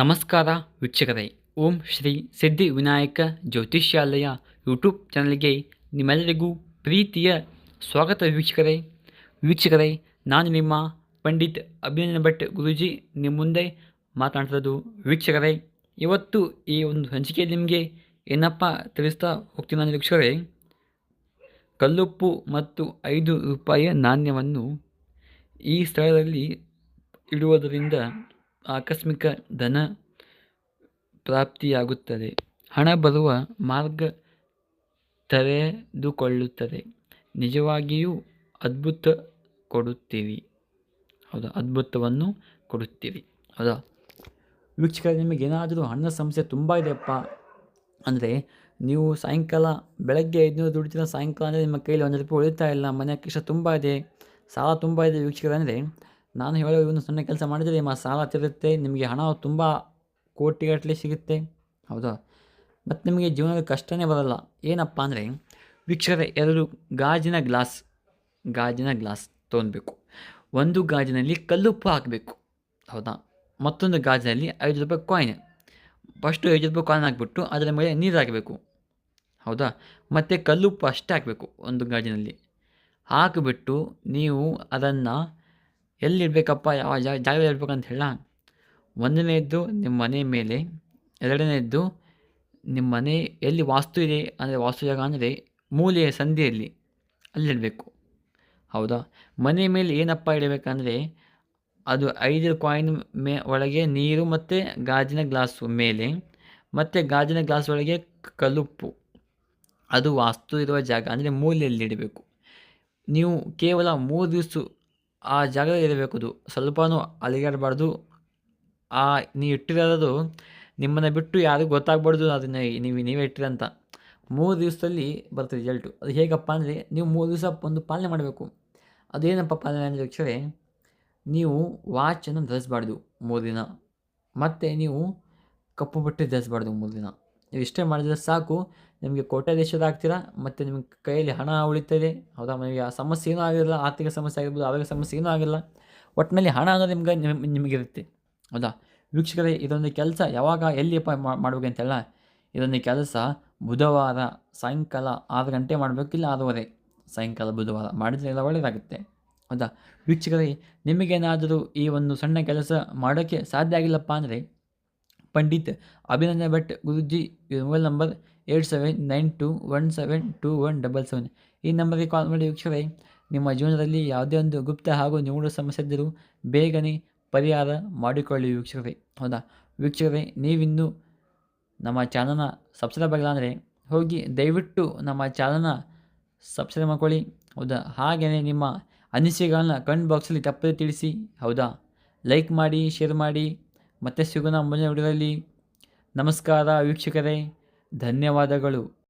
ನಮಸ್ಕಾರ ವೀಕ್ಷಕರೇ. ಓಂ ಶ್ರೀ ಸಿದ್ಧಿ ವಿನಾಯಕ ಜ್ಯೋತಿಷ್ಯಾಲಯ ಯೂಟ್ಯೂಬ್ ಚಾನಲ್ಗೆ ನಿಮ್ಮೆಲ್ಲರಿಗೂ ಪ್ರೀತಿಯ ಸ್ವಾಗತ ವೀಕ್ಷಕರೇ. ವೀಕ್ಷಕರೇ, ನಾನು ನಿಮ್ಮ ಪಂಡಿತ್ ಅಭಿನಂದನ ಭಟ್ ಗುರುಜಿ. ನಿಮ್ಮ ಮುಂದೆ ಮಾತನಾಡ್ತಿರೋದು ವೀಕ್ಷಕರೇ, ಇವತ್ತು ಈ ಒಂದು ಹಂಚಿಕೆ ನಿಮಗೆ ಏನಪ್ಪ ತಿಳಿಸ್ತಾ ಹೋಗ್ತೀನಿ ನಾನು ವೀಕ್ಷಕರೇ. ಕಲ್ಲುಪ್ಪು ಮತ್ತು ಐದು ರೂಪಾಯಿಯ ನಾಣ್ಯವನ್ನು ಈ ಸ್ಥಳದಲ್ಲಿ ಇಡುವುದರಿಂದ ಆಕಸ್ಮಿಕ ಧನ ಪ್ರಾಪ್ತಿಯಾಗುತ್ತದೆ. ಹಣ ಬರುವ ಮಾರ್ಗ ತೆರೆದುಕೊಳ್ಳುತ್ತದೆ. ನಿಜವಾಗಿಯೂ ಅದ್ಭುತ ಕೊಡುತ್ತೀರಿ. ಹೌದಾ? ಅದ್ಭುತವನ್ನು ಕೊಡುತ್ತೀರಿ. ಹೌದಾ? ವೀಕ್ಷಕರೇ ನಿಮಗೇನಾದರೂ ಹಣ ಸಮಸ್ಯೆ ತುಂಬ ಇದೆಯಪ್ಪ ಅಂದರೆ ನೀವು ಸಾಯಂಕಾಲ, ಬೆಳಗ್ಗೆ ಐದುನೂರು ದುಡಿತಿನ ಸಾಯಂಕಾಲ ಅಂದರೆ ನಿಮ್ಮ ಕೈಯಲ್ಲಿ ಒಂದು ರೂಪಾಯಿ ಉಳಿತಾ ಇಲ್ಲ, ಮನೆ ಕಷ್ಟ ತುಂಬ ಇದೆ, ಸಾಲ ತುಂಬ ಇದೆ ವೀಕ್ಷಕರೇ ಅಂದರೆ ನಾನು ಹೇಳೋ ಇವನು ಸಣ್ಣ ಕೆಲಸ ಮಾಡಿದರೆ ನಿಮ್ಮ ಸಾಲ ತಿರುತ್ತೆ, ನಿಮಗೆ ಹಣ ತುಂಬ ಕೋಟಿಗಟ್ಟಲೆ ಸಿಗುತ್ತೆ. ಹೌದಾ? ಮತ್ತು ನಿಮಗೆ ಜೀವನದ ಕಷ್ಟನೇ ಬರಲ್ಲ. ಏನಪ್ಪ ಅಂದರೆ, ವೀಕ್ಷಕರೆ, ಎರಡು ಗಾಜಿನ ಗ್ಲಾಸ್ ಗಾಜಿನ ಗ್ಲಾಸ್ ತೊಗೊಬೇಕು ಒಂದು ಗಾಜಿನಲ್ಲಿ ಕಲ್ಲುಪ್ಪು ಹಾಕಬೇಕು. ಹೌದಾ? ಮತ್ತೊಂದು ಗಾಜಿನಲ್ಲಿ ಐದು ರೂಪಾಯಿ ಕಾಯಿನ್ ಫಸ್ಟು ಐದು ರೂಪಾಯಿ ಕಾಯಿನ್ ಹಾಕ್ಬಿಟ್ಟು ಅದರ ಮೇಲೆ ನೀರು ಹಾಕಬೇಕು. ಹೌದಾ? ಮತ್ತು ಕಲ್ಲುಪ್ಪು ಅಷ್ಟೇ ಹಾಕಬೇಕು ಒಂದು ಗಾಜಿನಲ್ಲಿ. ಹಾಕಿಬಿಟ್ಟು ನೀವು ಅದನ್ನು ಎಲ್ಲಿಡಬೇಕಪ್ಪ ಯಾವ ಜಾಗ ಜಾಗದಲ್ಲಿ ಇಡಬೇಕಂತ ಹೇಳ ಒಂದನೇದ್ದು ನಿಮ್ಮ ಮನೆ ಮೇಲೆ ಎರಡನೇದ್ದು ನಿಮ್ಮ ಮನೆ ಎಲ್ಲಿ ವಾಸ್ತು ಇದೆ? ಅಂದರೆ ವಾಸ್ತು ಜಾಗ ಅಂದರೆ ಮೂಲೆಯ ಸಂಧಿಯಲ್ಲಿ ಅಲ್ಲಿಡಬೇಕು ಹೌದಾ? ಮನೆ ಮೇಲೆ ಏನಪ್ಪ ಇಡಬೇಕಂದ್ರೆ ಅದು ಐದು ಕಾಯಿನ್ ಮೇ, ಒಳಗೆ ನೀರು ಮತ್ತು ಗಾಜಿನ ಗ್ಲಾಸು ಮೇಲೆ ಮತ್ತು ಗಾಜಿನ ಗ್ಲಾಸ್ ಒಳಗೆ ಕಲುಪು ಅದು ವಾಸ್ತು ಇರುವ ಜಾಗ ಅಂದರೆ ಮೂಲೆಯಲ್ಲಿ ಇಡಬೇಕು. ನೀವು ಕೇವಲ ಮೂರು ದಿವಸ ಆ ಜಾಗದಲ್ಲಿ ಇರಬೇಕು ಅದು ಸ್ವಲ್ಪನೂ ಅಲಿಗಾಡಬಾರ್ದು. ಆ, ನೀವು ಇಟ್ಟಿರೋದು ನಿಮ್ಮನ್ನು ಬಿಟ್ಟು ಯಾರಿಗೂ ಗೊತ್ತಾಗಬಾರ್ದು. ಅದನ್ನು ನೀವು, ನೀವೇ ಇಟ್ಟಿರಂತ ಮೂರು ದಿವಸದಲ್ಲಿ ಬರ್ತದೆ ರಿಸಲ್ಟು ಅದು ಹೇಗಪ್ಪ ಅಂದರೆ ನೀವು ಮೂರು ದಿವಸ ಒಂದು ಪಾಲನೆ ಮಾಡಬೇಕು. ಅದೇನಪ್ಪ ಪಾಲನೆ ಅಂದರೆ ಅಕ್ಷರೇ ನೀವು ವಾಚನ್ನು ಧರಿಸ್ಬಾರ್ದು ಮೂರು ದಿನ. ಮತ್ತು ನೀವು ಕಪ್ಪು ಬಟ್ಟೆ ಧರಿಸ್ಬಾರ್ದು ಮೂರು ದಿನ. ನೀವು ಇಷ್ಟೇ ಮಾಡಿದರೆ ಸಾಕು. ನಿಮಗೆ ಕೋಟ್ಯಾಧೀಶರು ಆಗ್ತೀರಾ? ಮತ್ತು ನಿಮ್ಮ ಕೈಯಲ್ಲಿ ಹಣ ಉಳಿತದೆ. ಹೌದಾ? ನಿಮಗೆ ಆ ಸಮಸ್ಯೆ ಏನೂ ಆಗಿರಲ್ಲ. ಆರ್ಥಿಕ ಸಮಸ್ಯೆ ಆಗಿರ್ಬೋದು, ಆರೋಗ್ಯ ಸಮಸ್ಯೆ ಏನೂ ಆಗಿಲ್ಲ. ಒಟ್ಟಿನಲ್ಲಿ ಹಣ ಅನ್ನೋದು ನಿಮ್ಗೆ ನಿಮ್ ನಿಮಗಿರುತ್ತೆ ಹೌದಾ? ವೀಕ್ಷಕರೇ, ಇದೊಂದು ಕೆಲಸ ಯಾವಾಗ, ಎಲ್ಲಿಯಪ್ಪ ಮಾಡಬೇಕು ಅಂತೆಲ್ಲ ಇದೊಂದು ಕೆಲಸ ಬುಧವಾರ ಸಾಯಂಕಾಲ ಆರು ಗಂಟೆ ಮಾಡಬೇಕು, ಇಲ್ಲ ಆರೂವರೆ ಸಾಯಂಕಾಲ ಬುಧವಾರ ಮಾಡಿದರೆ ಎಲ್ಲ ಒಳ್ಳೆಯದಾಗುತ್ತೆ ಹೌದಾ? ವೀಕ್ಷಕರೇ, ನಿಮಗೇನಾದರೂ ಈ ಒಂದು ಸಣ್ಣ ಕೆಲಸ ಮಾಡೋಕ್ಕೆ ಸಾಧ್ಯ ಆಗಿಲ್ಲಪ್ಪ ಅಂದರೆ Pandit Abhinandana Bhat, Guruji, mobile number eight seven nine two one seven two one double seven. ಈ ನಂಬರ್ಗೆ ಕಾಲ್ ಮಾಡಿ ವೀಕ್ಷಕರೇ, ನಿಮ್ಮ ಜೀವನದಲ್ಲಿ ಯಾವುದೇ ಒಂದು ಗುಪ್ತ ಹಾಗೂ ನಿಗೂಢ ಸಮಸ್ಯೆ ಇದ್ದರೂ ಬೇಗನೆ ಪರಿಹಾರ ಮಾಡಿಕೊಳ್ಳಿ ವೀಕ್ಷಕರೇ. ಹೌದಾ? ವೀಕ್ಷಕರೇ, ನೀವಿನ್ನೂ ನಮ್ಮ ಚಾನಲ್ನ ಸಬ್ಸ್ಕ್ರೈಬ್ ಆಗಿಲ್ಲ ಅಂದರೆ ಹೋಗಿ ದಯವಿಟ್ಟು ನಮ್ಮ ಚಾನಲ್ನ ಸಬ್ಸ್ಕ್ರೈಬ್ ಮಾಡ್ಕೊಳ್ಳಿ. ಹೌದಾ? ಹಾಗೆಯೇ ನಿಮ್ಮ ಅನಿಸಿಕೆಗಳನ್ನ ಕಮೆಂಟ್ ಬಾಕ್ಸಲ್ಲಿ ತಪ್ಪದೆ ತಿಳಿಸಿ. ಹೌದಾ? ಲೈಕ್ ಮಾಡಿ, ಶೇರ್ ಮಾಡಿ. ಮತ್ತೆ ಸಿಗೋಣ ಮುಂದಿನ ವಿಡಿಯೋದಲ್ಲಿ. ನಮಸ್ಕಾರ ವೀಕ್ಷಕರೇ. ಧನ್ಯವಾದಗಳು.